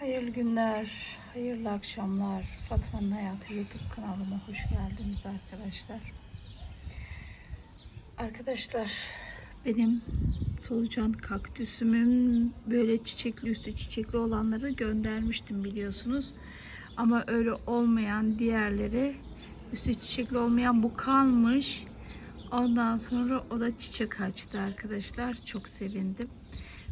Hayırlı günler, hayırlı akşamlar. Fatma'nın Hayatı YouTube kanalıma hoş geldiniz arkadaşlar. Arkadaşlar benim solucan kaktüsümün böyle çiçekli üstü çiçekli olanları göndermiştim biliyorsunuz. Ama öyle olmayan diğerleri üstü çiçekli olmayan bu kalmış. Ondan sonra o da çiçek açtı arkadaşlar. Çok sevindim.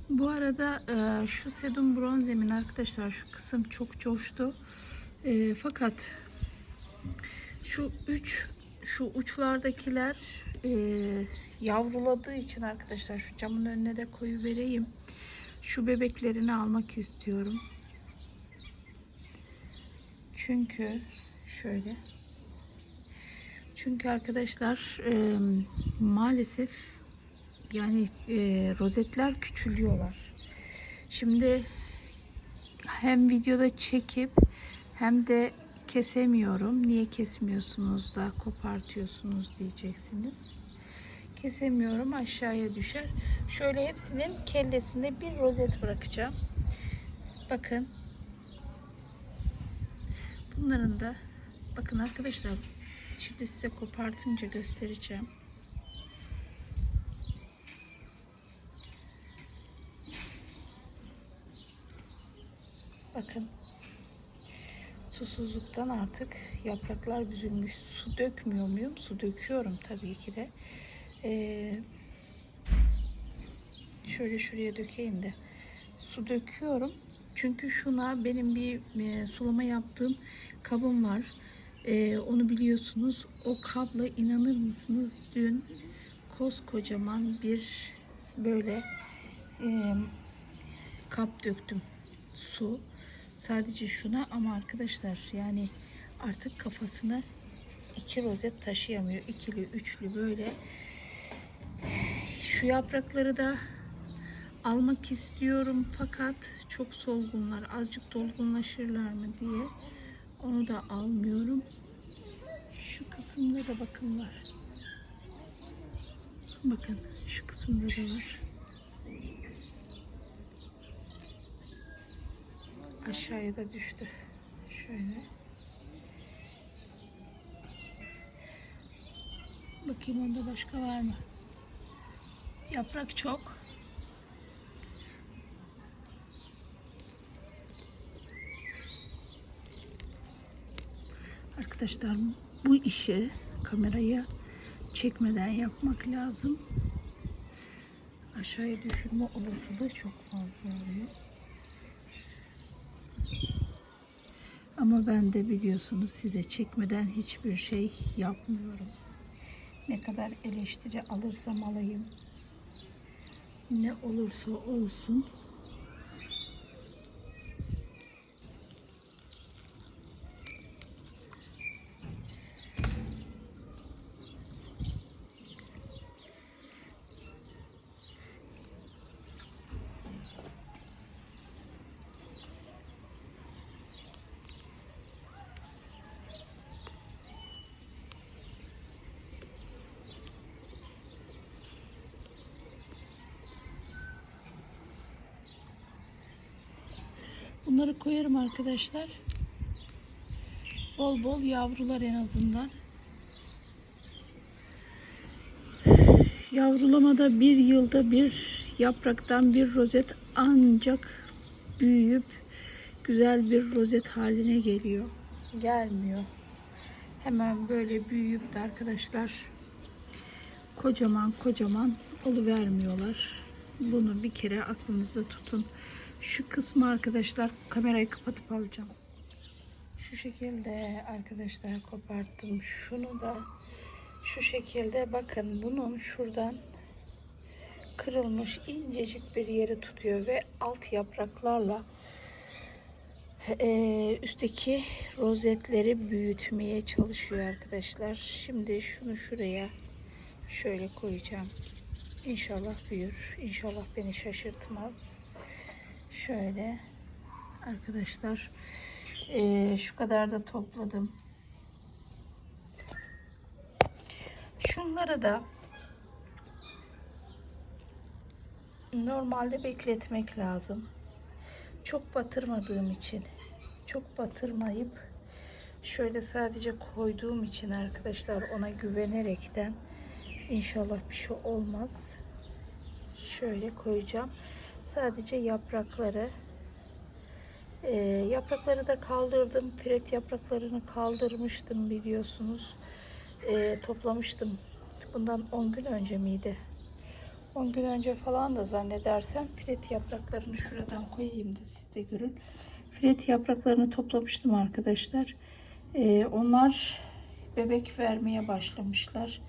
Bu arada e, şu sedum bronzemin arkadaşlar şu kısım çok coştu. E, fakat şu üç şu uçlardakiler e, yavruladığı için arkadaşlar şu camın önüne de koyu vereyim. Şu bebeklerini almak istiyorum. Çünkü şöyle çünkü arkadaşlar e, maalesef yani e, rozetler küçülüyorlar. Şimdi hem videoda çekip hem de kesemiyorum. Niye kesmiyorsunuz da kopartıyorsunuz diyeceksiniz. Kesemiyorum aşağıya düşer. Şöyle hepsinin kellesinde bir rozet bırakacağım. Bakın. Bunların da bakın arkadaşlar şimdi size kopartınca göstereceğim. Bakın. Susuzluktan artık yapraklar büzülmüş. Su dökmüyor muyum? Su döküyorum tabii ki de. Ee, şöyle şuraya dökeyim de. Su döküyorum. Çünkü şuna benim bir e, sulama yaptığım kabım var. Ee, onu biliyorsunuz. O kabla inanır mısınız? Dün koskocaman bir böyle e, kap döktüm su sadece şuna ama arkadaşlar yani artık kafasına iki rozet taşıyamıyor. İkili üçlü böyle. Şu yaprakları da almak istiyorum fakat çok solgunlar azıcık dolgunlaşırlar mı diye. Onu da almıyorum. Şu kısımda da bakın var. Bakın şu kısımda da var aşağıya da düştü. Şöyle. Bakayım onda başka var mı? Yaprak çok. Arkadaşlar bu işi kameraya çekmeden yapmak lazım. Aşağıya düşürme olasılığı çok fazla oluyor. Ama ben de biliyorsunuz size çekmeden hiçbir şey yapmıyorum. Ne kadar eleştiri alırsam alayım. Ne olursa olsun. Bunları koyarım arkadaşlar. Bol bol yavrular en azından. Yavrulamada bir yılda bir yapraktan bir rozet ancak büyüyüp güzel bir rozet haline geliyor. Gelmiyor. Hemen böyle büyüyüp de arkadaşlar kocaman kocaman oluvermiyorlar. Bunu bir kere aklınızda tutun. Şu kısmı arkadaşlar kamerayı kapatıp alacağım. Şu şekilde arkadaşlar koparttım. Şunu da şu şekilde bakın bunun şuradan kırılmış incecik bir yeri tutuyor ve alt yapraklarla e, üstteki rozetleri büyütmeye çalışıyor arkadaşlar. Şimdi şunu şuraya şöyle koyacağım. İnşallah büyür. İnşallah beni şaşırtmaz. Şöyle arkadaşlar e, şu kadar da topladım. Şunları da normalde bekletmek lazım. çok batırmadığım için çok batırmayıp şöyle sadece koyduğum için arkadaşlar ona güvenerekten inşallah bir şey olmaz. Şöyle koyacağım. Sadece yaprakları ee, yaprakları da kaldırdım. Piret yapraklarını kaldırmıştım biliyorsunuz. Ee, toplamıştım. Bundan 10 gün önce miydi? 10 gün önce falan da zannedersem piret yapraklarını şuradan koyayım da siz de görün. Piret yapraklarını toplamıştım arkadaşlar. Ee, onlar bebek vermeye başlamışlar.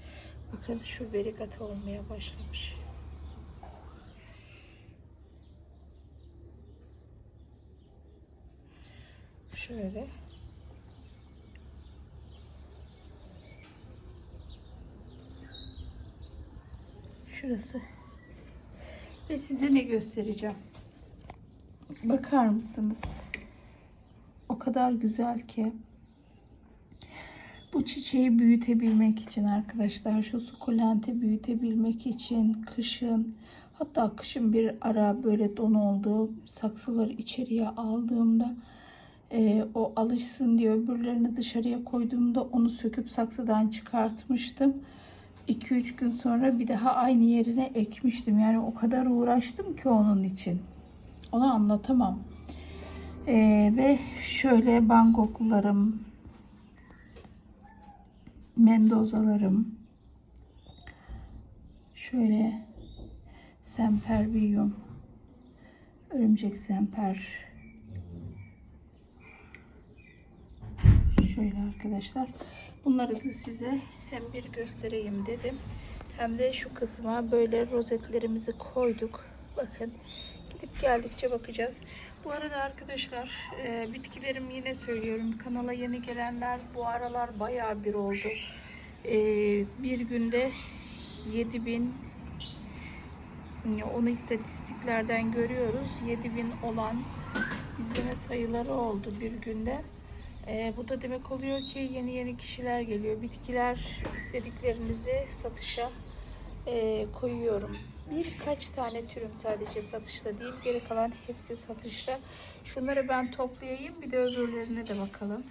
Bakın şu verigata olmaya başlamış. Şöyle. Şurası. Ve size ne göstereceğim. Bakar mısınız? O kadar güzel ki. Bu çiçeği büyütebilmek için arkadaşlar şu sukulenti büyütebilmek için kışın hatta kışın bir ara böyle don oldu saksıları içeriye aldığımda e, o alışsın diye öbürlerini dışarıya koyduğumda onu söküp saksıdan çıkartmıştım. 2-3 gün sonra bir daha aynı yerine ekmiştim. Yani o kadar uğraştım ki onun için. Onu anlatamam. E, ve şöyle bangoklarım, mendozalarım, şöyle semperbium, örümcek semper, şöyle arkadaşlar. Bunları da size hem bir göstereyim dedim. Hem de şu kısma böyle rozetlerimizi koyduk. Bakın gidip geldikçe bakacağız. Bu arada arkadaşlar e, bitkilerim yine söylüyorum. Kanala yeni gelenler bu aralar bayağı bir oldu. E, bir günde 7000 onu istatistiklerden görüyoruz. 7000 olan izleme sayıları oldu bir günde. Ee, bu da demek oluyor ki yeni yeni kişiler geliyor. Bitkiler istediklerinizi satışa e, koyuyorum. Birkaç tane türüm sadece satışta değil. Geri kalan hepsi satışta. Şunları ben toplayayım. Bir de öbürlerine de bakalım.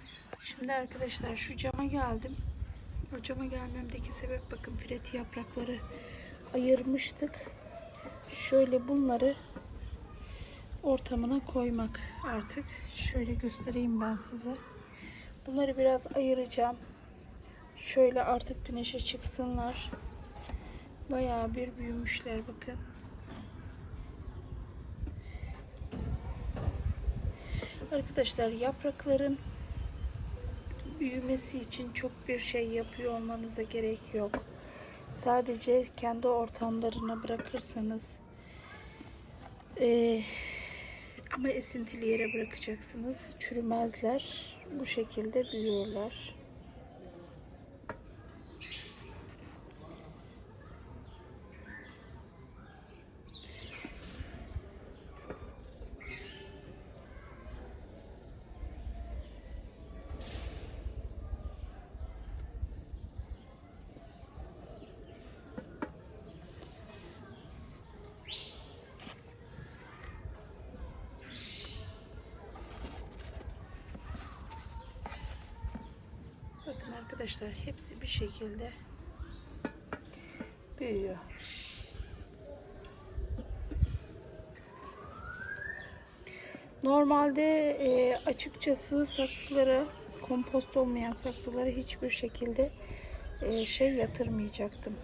Şimdi arkadaşlar şu cama geldim. O cama gelmemdeki sebep bakın firet yaprakları ayırmıştık. Şöyle bunları ortamına koymak artık. Şöyle göstereyim ben size. Bunları biraz ayıracağım. Şöyle artık güneşe çıksınlar. Bayağı bir büyümüşler bakın. Arkadaşlar yaprakların büyümesi için çok bir şey yapıyor olmanıza gerek yok. Sadece kendi ortamlarına bırakırsanız ee, ama esintili yere bırakacaksınız. Çürümezler. Bu şekilde büyüyorlar. Bakın arkadaşlar hepsi bir şekilde büyüyor. Normalde e, açıkçası saksılara kompost olmayan saksılara hiçbir şekilde e, şey yatırmayacaktım.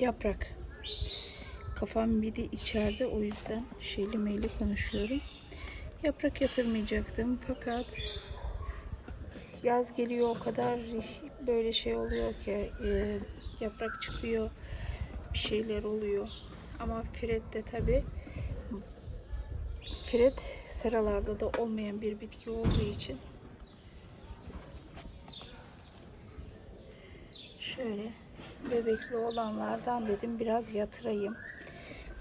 Yaprak. Kafam bir de içeride o yüzden şeyli meyli konuşuyorum. Yaprak yatırmayacaktım fakat yaz geliyor o kadar böyle şey oluyor ki e, yaprak çıkıyor bir şeyler oluyor. Ama firet de tabi firet seralarda da olmayan bir bitki olduğu için. Şöyle bebekli olanlardan dedim biraz yatırayım.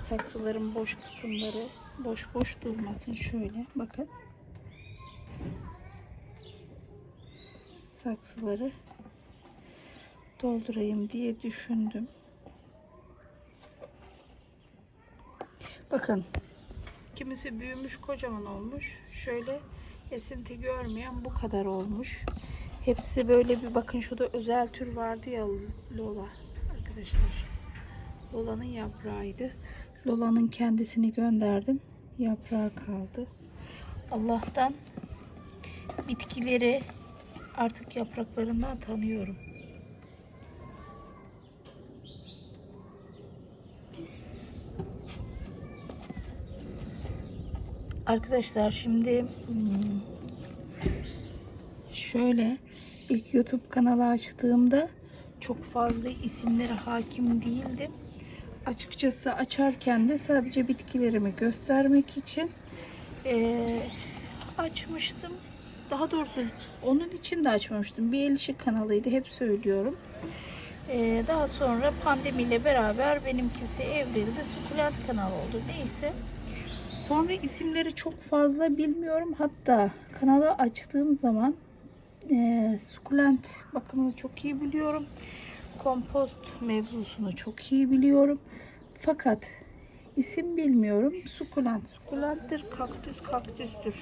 Saksıların boş kısımları boş boş durmasın şöyle bakın saksıları doldurayım diye düşündüm. Bakın. Kimisi büyümüş kocaman olmuş. Şöyle esinti görmeyen bu kadar olmuş. Hepsi böyle bir bakın şurada özel tür vardı ya Lola arkadaşlar. Lola'nın yaprağıydı. Lola'nın kendisini gönderdim. Yaprağı kaldı. Allah'tan bitkileri artık yapraklarından tanıyorum. Arkadaşlar şimdi hmm, şöyle ilk YouTube kanalı açtığımda çok fazla isimlere hakim değildim. Açıkçası açarken de sadece bitkilerimi göstermek için açmıştım. Daha doğrusu onun için de açmamıştım. Bir el işi kanalıydı hep söylüyorum. Eee, daha sonra pandemiyle beraber benimkisi evrildi. Sukulent kanal oldu. Neyse. Sonra isimleri çok fazla bilmiyorum. Hatta kanalı açtığım zaman eee sukulent bakımını çok iyi biliyorum. Kompost mevzusunu çok iyi biliyorum. Fakat isim bilmiyorum. Sukulent, sukulenttir, kaktüs, kaktüstür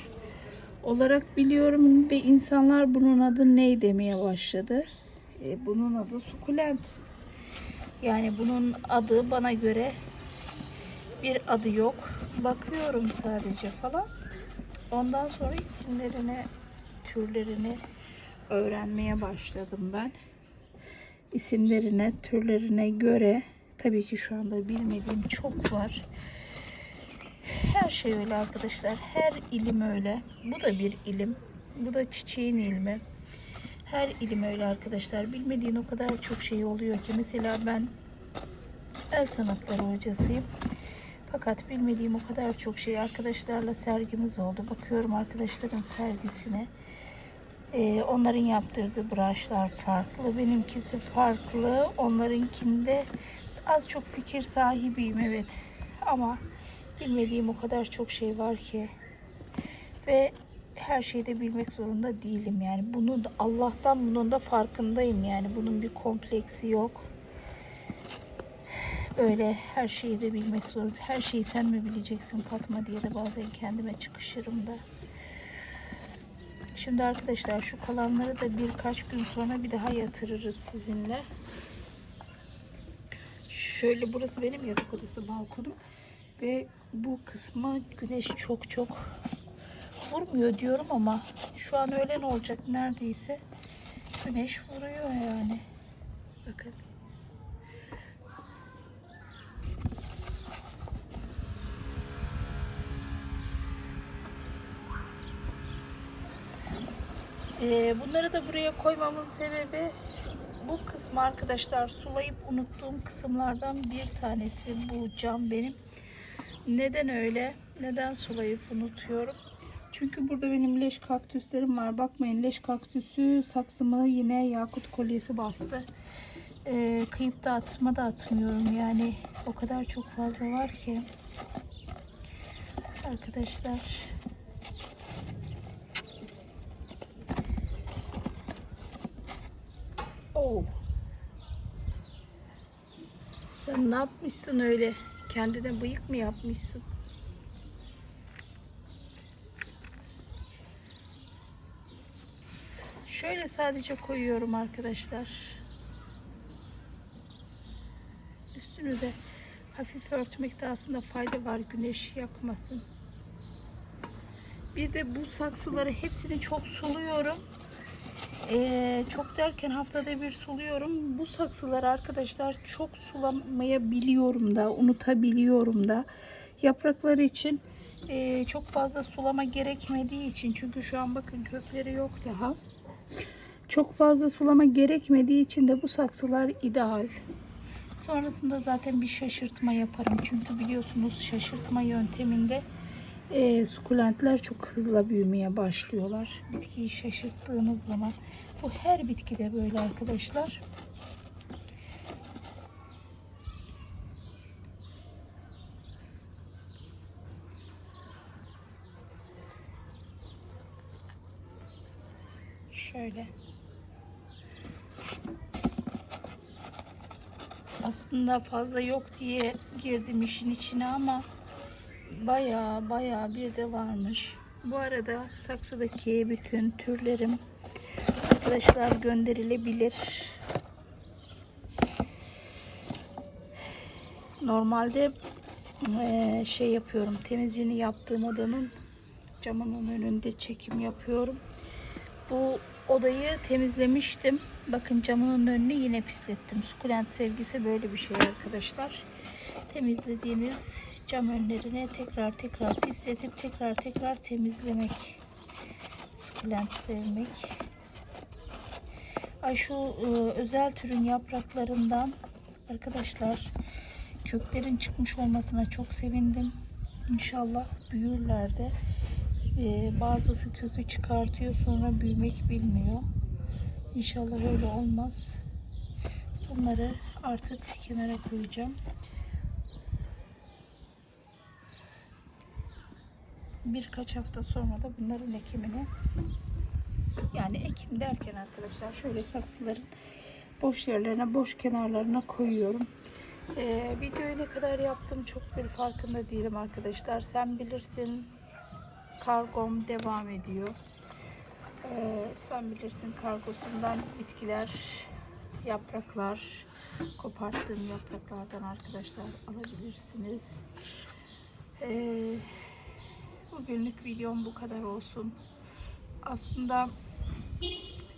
olarak biliyorum ve insanlar bunun adı ne demeye başladı. E, bunun adı sukulent. Yani bunun adı bana göre bir adı yok. Bakıyorum sadece falan. Ondan sonra isimlerini, türlerini öğrenmeye başladım ben. İsimlerine, türlerine göre tabii ki şu anda bilmediğim çok var. Her şey öyle arkadaşlar. Her ilim öyle. Bu da bir ilim. Bu da çiçeğin ilmi. Her ilim öyle arkadaşlar. Bilmediğin o kadar çok şey oluyor ki. Mesela ben el sanatları hocasıyım. Fakat bilmediğim o kadar çok şey arkadaşlarla sergimiz oldu. Bakıyorum arkadaşların sergisine. Ee, onların yaptırdığı brushlar farklı. Benimkisi farklı. Onlarınkinde az çok fikir sahibiyim evet. Ama bilmediğim o kadar çok şey var ki. Ve her şeyi de bilmek zorunda değilim yani. Bunu da, Allah'tan bunun da farkındayım yani. Bunun bir kompleksi yok. Böyle her şeyi de bilmek zorunda. Her şeyi sen mi bileceksin Fatma diye de bazen kendime çıkışırım da. Şimdi arkadaşlar şu kalanları da birkaç gün sonra bir daha yatırırız sizinle. Şöyle burası benim yatak odası balkonum. Ve bu kısma güneş çok çok vurmuyor diyorum ama şu an öğlen olacak neredeyse. Güneş vuruyor yani. Bakın. Ee, bunları da buraya koymamın sebebi bu kısmı arkadaşlar sulayıp unuttuğum kısımlardan bir tanesi bu cam benim. Neden öyle? Neden sulayıp unutuyorum? Çünkü burada benim leş kaktüslerim var. Bakmayın leş kaktüsü saksımı yine yakut kolyesi bastı. Ee, kıyıp da atma da atmıyorum. Yani o kadar çok fazla var ki. Arkadaşlar. Oh. Sen ne yapmışsın öyle? Kendine bıyık mı yapmışsın? Şöyle sadece koyuyorum arkadaşlar. Üstünü de hafif örtmekte aslında fayda var güneş yakmasın. Bir de bu saksıları hepsini çok suluyorum. Ee, çok derken haftada bir suluyorum. Bu saksıları arkadaşlar çok sulamayabiliyorum da, unutabiliyorum da. Yaprakları için e, çok fazla sulama gerekmediği için çünkü şu an bakın kökleri yok daha. Çok fazla sulama gerekmediği için de bu saksılar ideal. Sonrasında zaten bir şaşırtma yaparım. Çünkü biliyorsunuz şaşırtma yönteminde e, sukulentler çok hızla büyümeye başlıyorlar. Bitkiyi şaşırttığınız zaman. Bu her bitkide böyle arkadaşlar. Şöyle. Aslında fazla yok diye girdim işin içine ama baya baya bir de varmış. Bu arada saksıdaki bütün türlerim arkadaşlar gönderilebilir. Normalde eee, şey yapıyorum temizliğini yaptığım odanın camının önünde çekim yapıyorum. Bu odayı temizlemiştim. Bakın camının önünü yine pislettim. Sukulent sevgisi böyle bir şey arkadaşlar. Temizlediğiniz cam önlerine tekrar tekrar pisletip tekrar tekrar temizlemek. Sukulent sevmek. Ay şu e, özel türün yapraklarından arkadaşlar köklerin çıkmış olmasına çok sevindim. İnşallah büyürler de. Ee, bazısı kökü çıkartıyor sonra büyümek bilmiyor. İnşallah öyle olmaz. Bunları artık kenara koyacağım. Birkaç hafta sonra da bunların ekimini yani ekim derken arkadaşlar şöyle saksıların boş yerlerine, boş kenarlarına koyuyorum. Ee, videoyu ne kadar yaptım çok bir farkında değilim arkadaşlar. Sen bilirsin kargom devam ediyor. Ee, sen bilirsin kargosundan bitkiler, yapraklar, koparttığım yapraklardan arkadaşlar alabilirsiniz. Ee, bugünlük videom bu kadar olsun. Aslında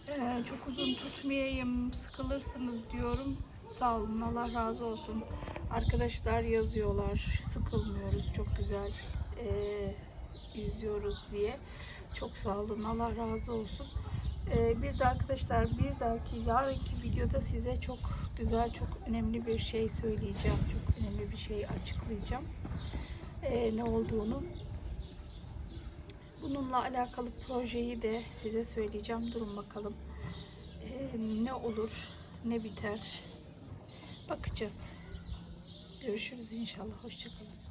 e, çok uzun tutmayayım, sıkılırsınız diyorum. Sağ olun, Allah razı olsun. Arkadaşlar yazıyorlar, sıkılmıyoruz, çok güzel e, izliyoruz diye. Çok sağ olun, Allah razı olsun. E, bir de arkadaşlar, bir dahaki yarınki videoda size çok güzel, çok önemli bir şey söyleyeceğim. Çok önemli bir şey açıklayacağım. E, ne olduğunu. Bununla alakalı projeyi de size söyleyeceğim. Durun bakalım. E, ne olur, ne biter. Bakacağız. Görüşürüz inşallah. Hoşçakalın.